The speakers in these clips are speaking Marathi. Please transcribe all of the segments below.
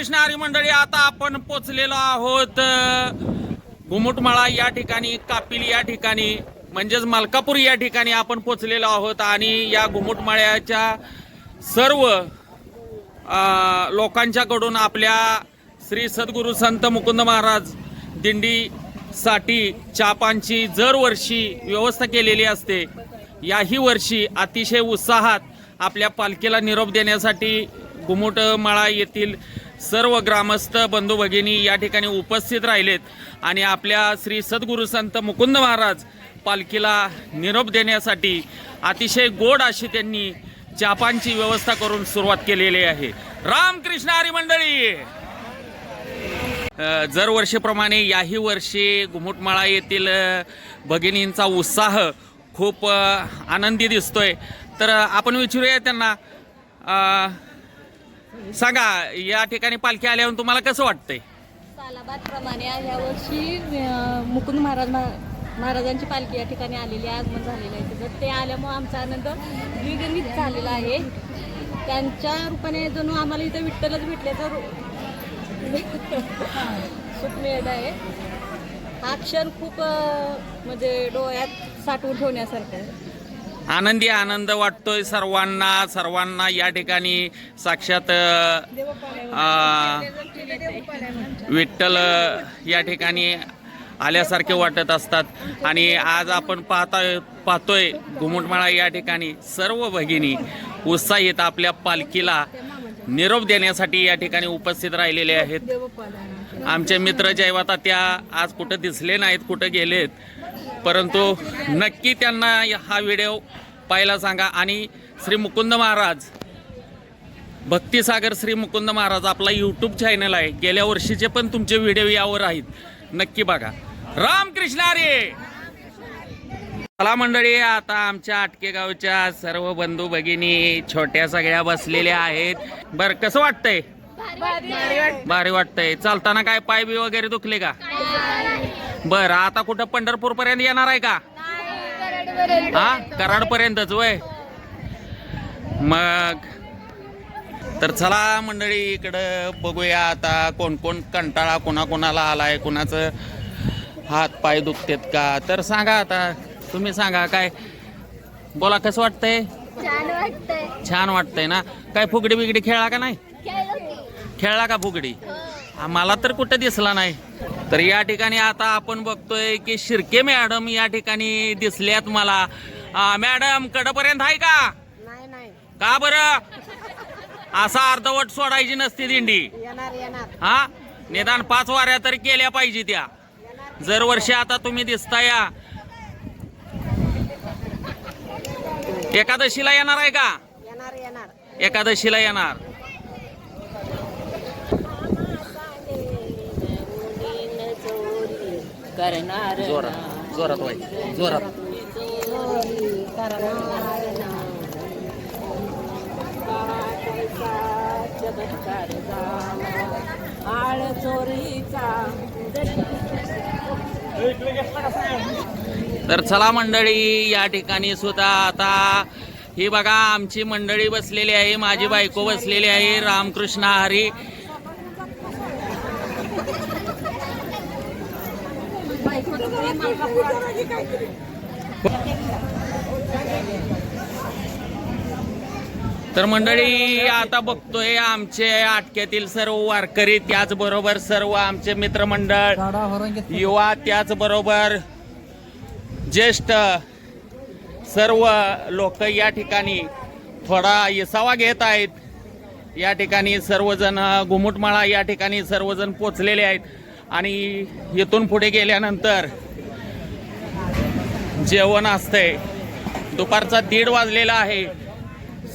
कृष्णारी मंडळी आता आपण पोचलेलो आहोत घुमुटमाळा या ठिकाणी कापिल या ठिकाणी म्हणजेच मलकापूर या ठिकाणी आपण पोचलेलो आहोत आणि या घुमुटमाळ्याच्या सर्व लोकांच्याकडून आपल्या श्री सद्गुरू संत मुकुंद महाराज दिंडीसाठी चापांची दरवर्षी व्यवस्था केलेली असते याही वर्षी अतिशय उत्साहात आपल्या पालखीला निरोप देण्यासाठी घुमुटमाळा येथील सर्व ग्रामस्थ बंधू भगिनी या ठिकाणी उपस्थित राहिलेत आणि आपल्या श्री सद्गुरू संत मुकुंद महाराज पालखीला निरोप देण्यासाठी अतिशय गोड अशी त्यांनी चापांची व्यवस्था करून सुरुवात केलेली आहे. रामकृष्ण हरी मंडळी अ, दरवर्षीप्रमाणे याही वर्षी घुमटमाळा येथील भगिनींचा उत्साह खूप आनंदी दिसतोय. तर आपण विचारूया त्यांना सांगा या ठिकाणी पालखी आल्यावर तुम्हाला कसं वाटतंय? सालाबाद प्रमाणे ह्या वर्षी मुकुंद महाराज महा- महाराजांची पालखी या ठिकाणी आलेली आगमन झालेलं आहे तिथं. ते आल्यामुळे आमचा आनंद द्विगुणित झालेला आहे. त्यांच्या रूपाने जणू आम्हाला इथं विठ्ठलच भेटल्याचं सुख मिळत आहे. हा क्षण खूप म्हणजे डोळ्यात साठवून ठेवण्यासारखं आहे. आनंदी आनंद वाटतोय सर्वांना. सर्वांना या ठिकाणी साक्षात विठ्ठल या ठिकाणी आल्यासारखे वाटत असतात. आणि आज आपण पाहता पाहतोय घुमटमाळा या ठिकाणी. सर्व भगिनी उत्साहित आपल्या पालखीला निरोप देण्यासाठी या ठिकाणी उपस्थित राहिलेले आहेत. आमचे मित्र जयवाता त्या आज कुठं दिसले नाहीत कुठं गेलेत. परंतु नक्की त्यांना हा व्हिडिओ पाहायला सांगा. आणि श्री मुकुंद महाराज भक्तिसागर श्री मुकुंद महाराज आपला यूट्यूब चॅनल आहे. गेल्या वर्षीचे पण तुमचे व्हिडिओ यावर आहेत. नक्की बघा. रामकृष्ण हरी! चला मंडळी आता आमच्या आटकेगावच्या सर्व बंधू भगिनी छोट्या सगळ्या बसलेल्या आहेत. बर कसं वाटतंय? भारी वाटतंय. चालताना काय पाय बी वगैरे दुखले का? बर आता कुठं पंढरपूर पर्यंत येणार आहे का? हा? कराड पर्यंतच वय मग तर चला मंडळी इकडं बघूया आता कोण कोण कंटाळा कोणा कोणाला आलाय कोणाचं हात पाय दुखतेत का? तर सांगा आता तुम्ही सांगा काय? बोला कसं वाटतंय? छान वाटतंय. ना? काय फुगडी बिगडी खेळला का नाही? खेळला का. फुगडी? हा, मला तर कुठं दिसला नाही. तर या ठिकाणी आता आपण बघतोय की शिर्के मॅडम या ठिकाणी दिसल्यात मला. मॅडम कडपर्यंत आहे का? नाही नाही. का बरं? असा अर्धवट सोडायची नसती दिंडी. हा? निदान पाच वाऱ्या तरी केल्या पाहिजे त्या. जर वर्षी आता तुम्ही दिसता या. एकादशीला येणार आहे का? येणार येणार. एकादशीला येणार. करणार जोरात जोरात व्हायचं जोरात. आळ चोरीचा तर चला मंडळी या ठिकाणी सुद्धा आता ही बघा आमची मंडळी बसलेली आहे माझी बायको बसलेली आहे रामकृष्ण हरी. तर मंडळी आता बघतोय आमचे आटक्यातील सर्व वारकरी त्याचबरोबर सर्व आमचे मित्रमंडळ युवा त्याचबरोबर ज्येष्ठ सर्व लोक या ठिकाणी थोडा येसावा घेत आहेत. या ठिकाणी सर्वजण घुमुटमाळा या ठिकाणी सर्वजण पोचलेले आहेत. आणि इथून पुढे गेल्यानंतर जेवण असतंय. दुपारचा दीड वाजलेला आहे.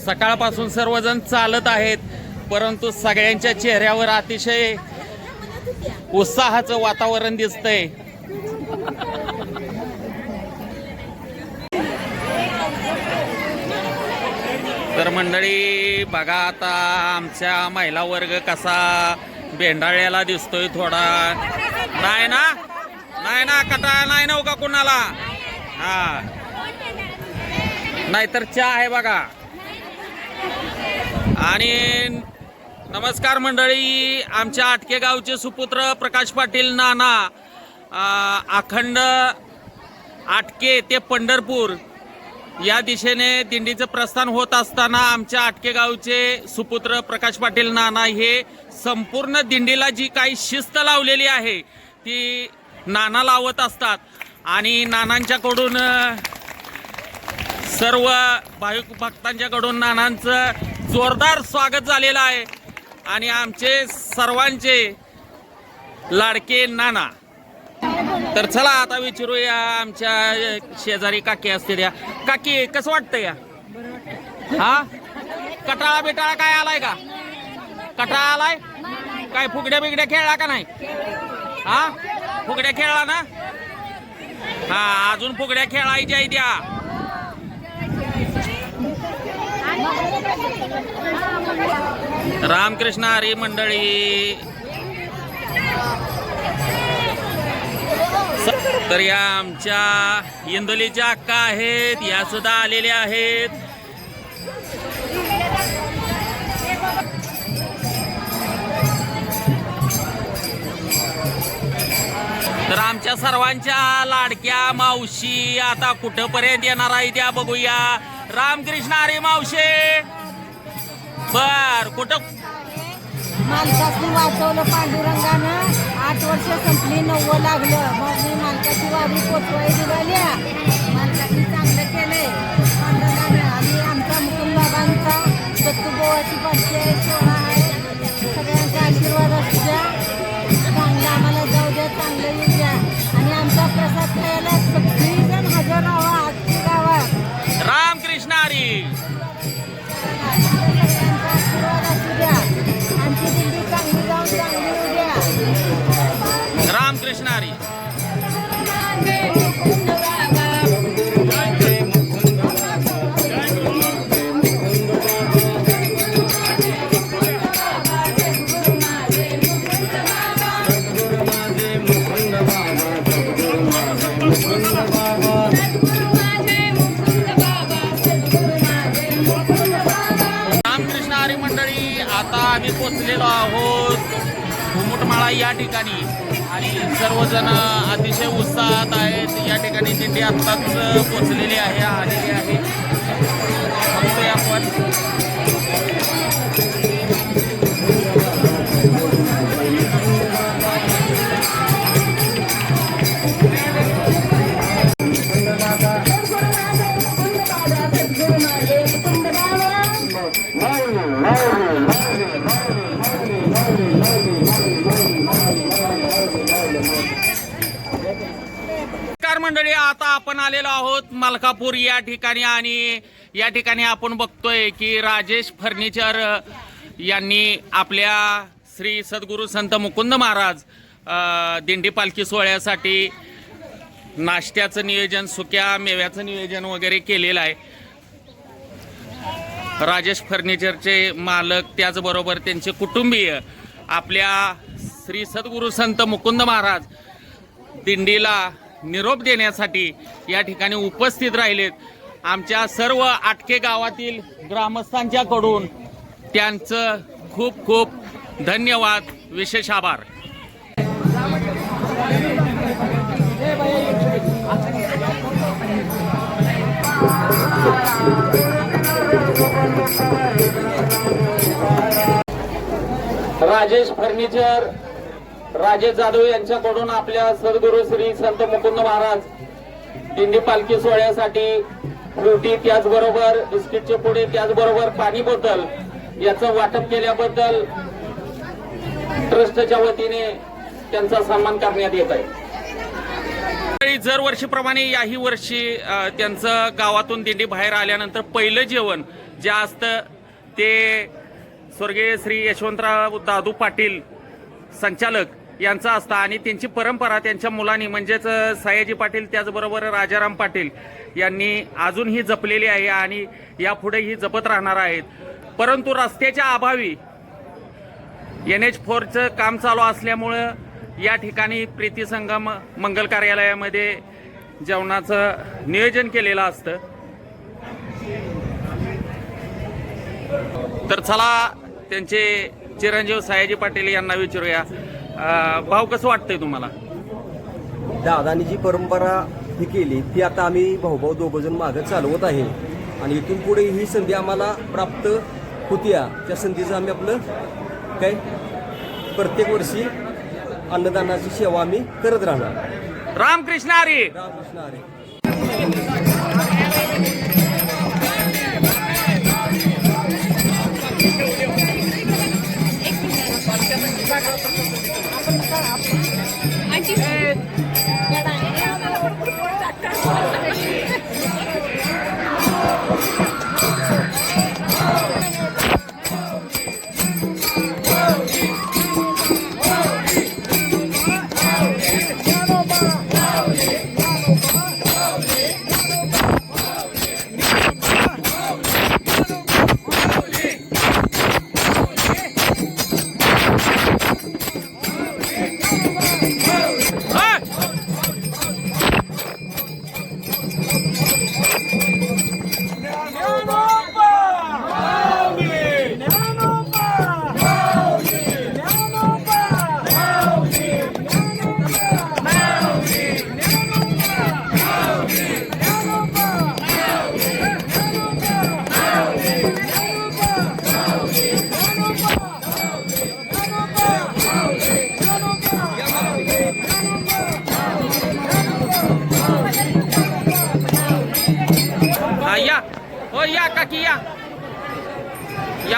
सकाळपासून सर्वजण चालत आहेत परंतु सगळ्यांच्या चेहऱ्यावर अतिशय उत्साहाचं वातावरण दिसतंय. तर मंडळी बघा आता आमच्या महिला वर्ग कसा बेंडाळ्याला दिसतोय थोडा. नाही ना? नाही ना कटाळा नाही नव्हता हो का कुणाला? हा. नाहीतर चहा आहे बघा. आणि नमस्कार मंडळी आमच्या आटके गावचे सुपुत्र प्रकाश पाटील नाना अखंड आटके ते पंढरपूर या दिशेने दिंडीचं प्रस्थान होत असताना आमच्या आटके गावचे सुपुत्र प्रकाश पाटील नाना हे संपूर्ण दिंडीला जी काही शिस्त लावलेली आहे ती नाना लावत असतात. आणि नानांच्याकडून सर्व भाविक भक्तांच्याकडून नानांचं जोरदार स्वागत झालेलं आहे. आणि आमचे सर्वांचे लाडके नाना. तर चला आता विचारूया आमच्या शेजारी काकी असते त्या काकी कसं वाटतं या? हा? कटाळा बिटाळा काय आलाय का? कटाळा आलाय? काय फुगड्या बिगड्या खेळला का नाही? हा? फुगड्या खेळला ना? हा अजून फुगड्या खेळायच्या आहे त्या रामकृष्ण हरी मंडळी. तर या आमच्या इंदोलीच्या अक्का आहेत या सुद्धा आलेल्या आहेत. आमच्या सर्वांच्या लाडक्या मावशी आता कुठपर्यंत येणार आहे त्या बघूया. रामकृष्ण अरे मावशे. बर कुठं? मालकाचं वाचवलं पांडुरंगानं. आठ वर्ष संपली नव्वं लागलं. मग मी मालकाची वारी पोचवाई दिवाल्या मालकाची चांगलं केलंय. पांडुरंगानं आणि आमचा मुकुंद बाबांचा दत्तुबोवाची पंचायत सोहळा आहे. सगळ्यांचा आशीर्वाद असू द्या. रामकृष्ण हरी. या ठिकाणी. आणि सर्वजण अतिशय उत्साहात आहेत. या ठिकाणी दिंडी आत्ताच पोचलेली आहे आलेली आहे. बघतोय आपण. मंडळी आता आपण आलेलो आहोत मलकापूर या ठिकाणी आणि या ठिकाणी आपण बघतोय की राजेश फर्निचर यांनी आपल्या श्री सद्गुरू संत मुकुंद महाराज दिंडी पालखी सोहळ्यासाठी नाश्त्याचं नियोजन सुक्या मेव्याचं नियोजन वगैरे केलेलं आहे. राजेश फर्निचरचे मालक त्याचबरोबर त्यांचे कुटुंबीय आपल्या श्री सद्गुरू संत मुकुंद महाराज दिंडीला निरोप देण्यासाठी या ठिकाणी उपस्थित राहिलेत. आमच्या सर्व आटके गावातील ग्रामस्थांच्याकडून त्यांचं खूप खूप धन्यवाद. विशेष आभार. राजेश फर्निचर राजेश जाधव यांच्याकडून आपल्या सद्गुरु श्री संत मुकुंद महाराज दिंडी पालखी सोहळ्यासाठी फ्रुटी त्याचबरोबर बिस्किटचे पुढे त्याचबरोबर पाणी बोतल याचं वाटप केल्याबद्दल ट्रस्टच्या वतीने त्यांचा सन्मान करण्यात येत आहे. दर वर्षीप्रमाणे याही वर्षी त्यांचं गावातून दिंडी बाहेर आल्यानंतर पहिलं जेवण जे असतं ते स्वर्गीय श्री यशवंतराव दादू पाटील संचालक यांचं असतं आणि त्यांची परंपरा त्यांच्या मुलांनी म्हणजेच सयाजी पाटील त्याचबरोबर राजाराम पाटील यांनी अजूनही जपलेली आहे आणि यापुढेही जपत राहणार आहेत. परंतु रस्त्याच्या अभावी एन एच फोरचं काम चालू असल्यामुळं या ठिकाणी प्रीती संगम मंगल कार्यालयामध्ये जेवणाचं नियोजन केलेलं असतं. तर चला त्यांचे चिरंजीव सयाजी पाटील यांना विचारूया. अं, भाऊ कसं वाटतंय तुम्हाला? दादानी जी परंपरा ही केली ती आता आम्ही भाऊभाऊ दोघं जण मागं चालवत आहे. आणि इथून पुढे ही संधी आम्हाला प्राप्त होत्या. त्या संधीचं आम्ही आपलं काय? प्रत्येक वर्षी अन्नदानाची सेवा आम्ही करत राहणार. रामकृष्ण हरी! रामकृष्ण हरी.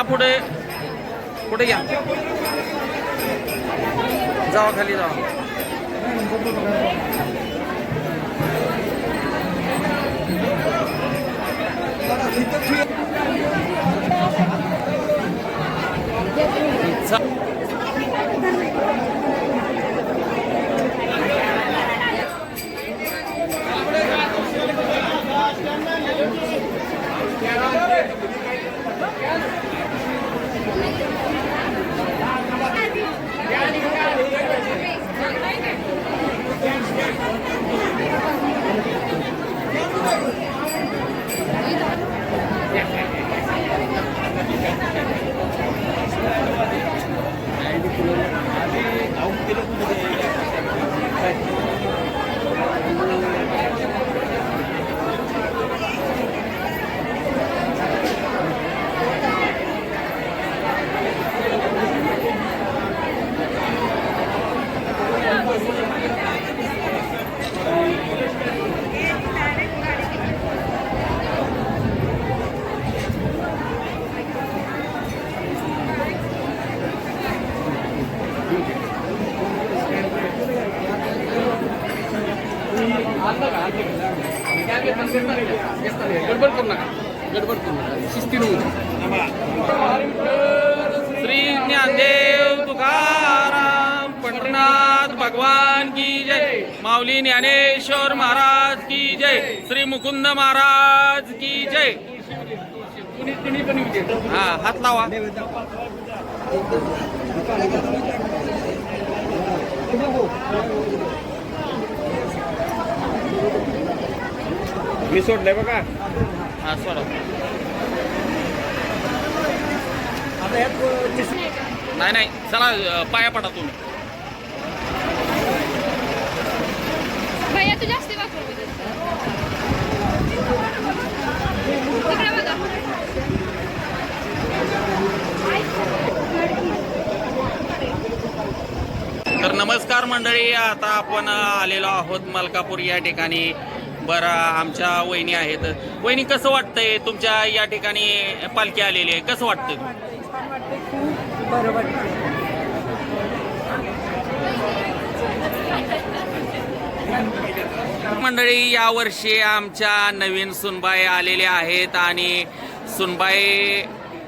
पुढे पुढे या. जावा खाली जावा. की जय। माऊली ज्ञानेश्वर महाराज की जय। श्री मुकुंद महाराज की जय। हा हात लावा. मी सोडलंय बघा. हा सोडा. नाही नाही चला पाया पडा तुम्ही. भैया तू जास्ती तर नमस्कार मंडळी आता आपण आलेलो आहोत मलकापूर या ठिकाणी. बरं आमच्या वहिनी आहेत. वहिनी कसं वाटतंय? तुमच्या या ठिकाणी पालखी आलेली आहे. कसं वाटतंय छान वाटते खूप बरं वाटतं मंडळी यावर्षी आमच्या नवीन सुनबाई आलेल्या आहेत आणि सुनबाई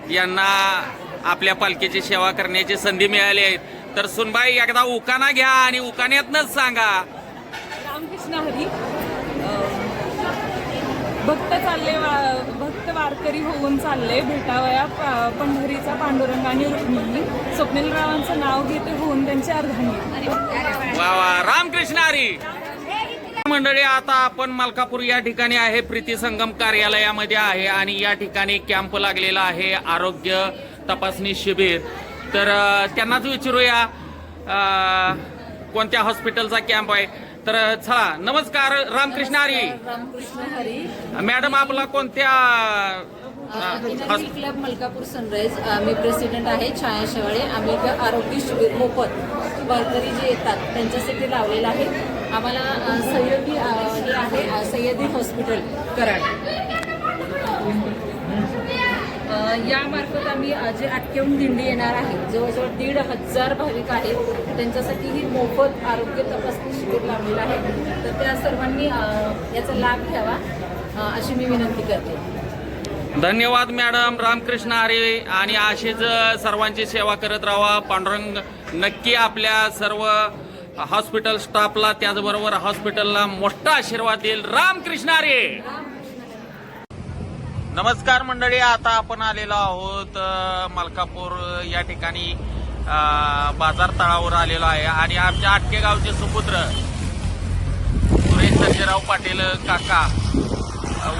यांना आपल्या पालखीची सेवा करण्याची संधी मिळाली आहे. तर सुनबाई एकदा उकाना घ्या आणि उकाण्यातनच सांगा. रामकृष्ण हरी. भक्त चालले वा- भक्त वारकरी होऊन चालले भेटावया पंढरीचा पांडुरंग आणि रुक्मिणी. स्वप्नीलरावांचं नाव घेते होऊन त्यांची अर्धांगी वा वा. रामकृष्ण हरी. मंडळी आता आपण मलकापूर या ठिकाणी आहे. प्रीती संगम कार्यालयामध्ये आहे आणि या ठिकाणी कॅम्प लागलेला आहे. आरोग्य तपासणी शिबिर. तर त्यांनाच विचारूया कोणत्या हॉस्पिटलचा कॅम्प आहे. तर चला नमस्कार रामकृष्ण हरी. रामकृष्ण हरी. मॅडम आपला कोणत्या अ, इनर्जी क्लब मलकापूर सनराईज मी प्रेसिडेंट आहे छाया शेवाळे. आम्ही इथं आरोग्य शिबिर मोफत वारकरी जे येतात त्यांच्यासाठी लावलेलं आहे. आम्हाला अ, हे आहे अ, सह्याद्री हॉस्पिटल कराड यामार्फत आम्ही जे अटकेहून दिंडी येणार आहे जवळजवळ दीड हजार भाविक आहेत त्यांच्यासाठी ही मोफत आरोग्य तपासणी शिबिर लावलेलं आहे. तर त्या सर्वांनी याचा लाभ घ्यावा अशी मी विनंती करते. धन्यवाद मॅडम. रामकृष्ण आरे आणि अशीच सर्वांची सेवा करत राहा. पांडुरंग नक्की आपल्या सर्व हॉस्पिटल स्टाफला त्याचबरोबर हॉस्पिटलला मोठा आशीर्वाद देईल. रामकृष्ण आरे नमस्कार मंडळी आता आपण आलेलो आहोत मलकापूर या ठिकाणी बाजार तळावर आलेलो आहे. आणि आमच्या आटके गावचे सुपुत्र सुरेश संजयराव पाटील काका.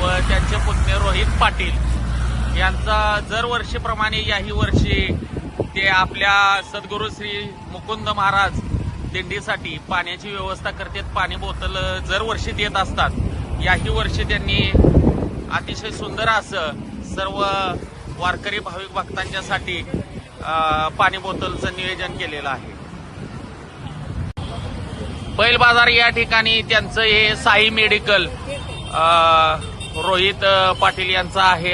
व त्यांचे पुतणे रोहित पाटील यांचा दरवर्षीप्रमाणे याही वर्षी ते आपल्या सद्गुरू श्री मुकुंद महाराज दिंडीसाठी पाण्याची व्यवस्था करतात पाणी बोतल दरवर्षी देत असतात. याही वर्षी त्यांनी अतिशय सुंदर असं सर्व वारकरी भाविक भक्तांच्यासाठी पाणी बोतलचं नियोजन केलेलं आहे. बैल बाजार या ठिकाणी त्यांचं हे साई मेडिकल रोहित पाटील यांचा आहे.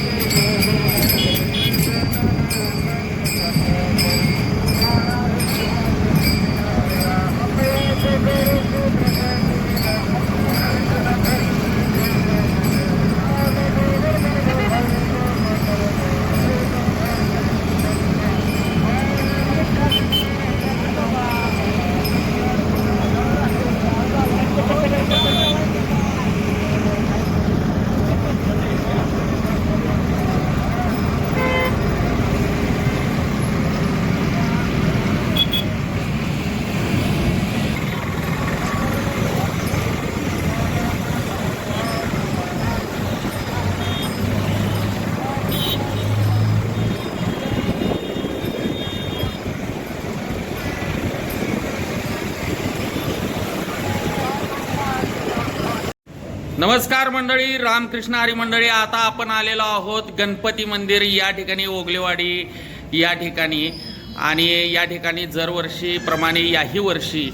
नमस्कार मंडळी रामकृष्ण हरी मंडळी. आता आपण आलेलो आहोत गणपती मंदिर या ठिकाणी ओगलेवाडी या ठिकाणी. आणि या ठिकाणी दरवर्षीप्रमाणे याही वर्षी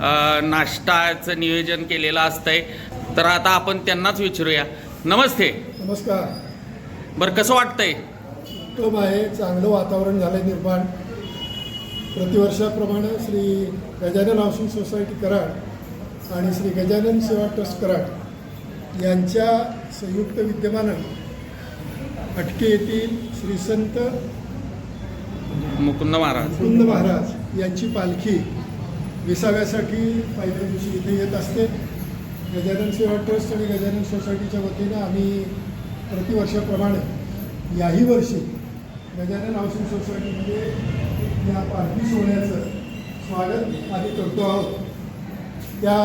अ, नाश्ताचं नियोजन केलेलं असतंय. तर आता आपण त्यांनाच विचारूया. नमस्ते. नमस्कार. बरं कसं वाटतंय? उत्तम आहे. चांगलं वातावरण झालं निर्माण. प्रतिवर्षाप्रमाणे श्री गजानन हाऊसिंग सोसायटी कराड आणि श्री गजानन सेवा ट्रस्ट कराड यांच्या संयुक्त विद्यमानं अटके येथील श्री संत मुकुंद महाराज. मुकुंद महाराज यांची पालखी विसाव्यासाठी पहिल्या दिवशी इथे येत असते. गजानन सेवा ट्रस्ट आणि गजानन सोसायटीच्या वतीनं आम्ही प्रतिवर्षाप्रमाणे याही वर्षी गजानन हाऊसिंग सोसायटीमध्ये या पालखी सोहळ्याचं स्वागत आम्ही करतो आहोत. त्या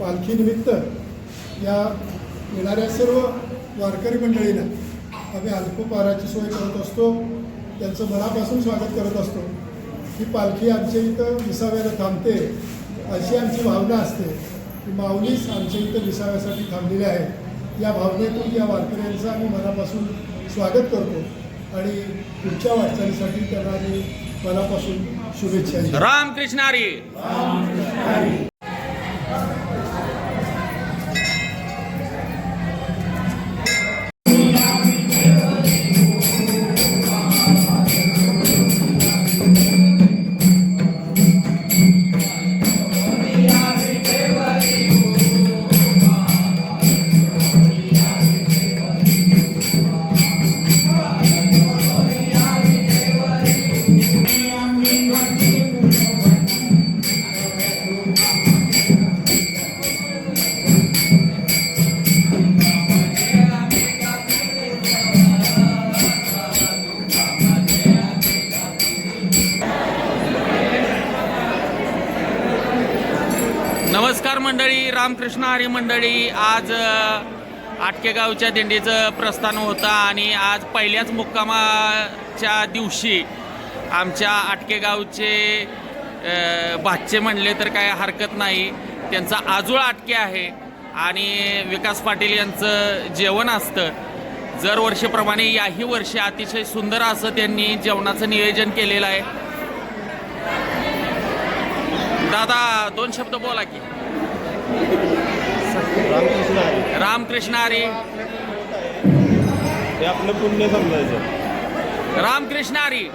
पालखीनिमित्त या येणाऱ्या सर्व वारकरी मंडळींना आम्ही अल्पहाराची सोय करत असतो. त्यांचं मनापासून स्वागत करत असतो. ही पालखी आमच्या इथं विसाव्याला थांबते. अशी आमची भावना असते. की माऊलीच आमच्या इथं विसाव्यासाठी थांबलेले आहेत या भावनेतून या वारकऱ्यांचं आम्ही मनापासून स्वागत करतो आणि पुढच्या वाटचालीसाठी त्यांना आम्ही मनापासून शुभेच्छा देतो. रामकृष्ण मंडळी आज आटकेगावच्या दिंडीचं प्रस्थान होतं आणि आज पहिल्याच मुक्कामाच्या दिवशी आमच्या आटकेगावचे भाचे म्हणले तर काय हरकत नाही. त्यांचा आजूळ आटके आहे आणि विकास पाटील यांचं जेवण असतं. जर वर्षीप्रमाणे याही वर्षी अतिशय सुंदर असं त्यांनी जेवणाचं नियोजन केलेलं आहे. दादा दोन शब्द बोला की. रामकृष्ण हरी. रामकृष्ण हरी. हे आपलं पुण्य समजायचं. रामकृष्ण हरी.